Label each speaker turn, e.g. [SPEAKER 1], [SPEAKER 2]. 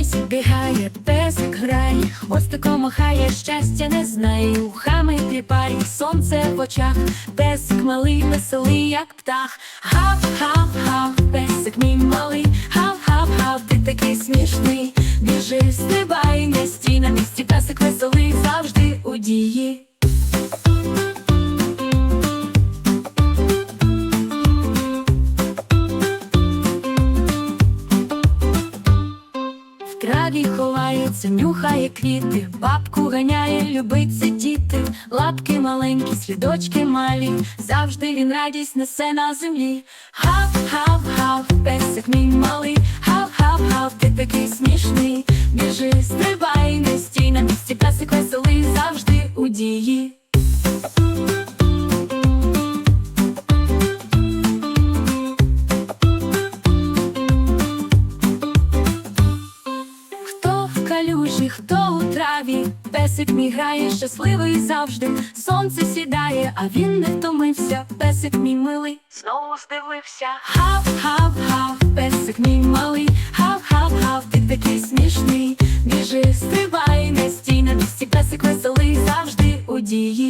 [SPEAKER 1] Песик бігає, песик грає, тако махає, щастя не знає, ухами тріпає, сонце в очах, песик малий, веселий, як птах. Гав-гав-гав, песик мій малий, гав-гав-гав, ти такий смішний. Біжи, стрибай, не стій на місці, песик веселий, завжди у дії. Траві ховається, нюхає квіти, бабку ганяє, любить сидіти, лапки маленькі, слідочки малі, завжди він радість несе на землі. Гав-гав-гав, песик мій малий, гав-гав-гав, ти такий смішний. Біжи, стрибай, не стій на місці, песик веселий, завжди у дії. траві, песик мій грає, щасливий завжди. Сонце сідає, а він не втомився. Песик мій милий, знову здивився. Гав, гав, гав, песик мій малий, гав, гав, гав, ти такий смішний. Біжи, стрибай, не стій на місці, песик веселий завжди у дії.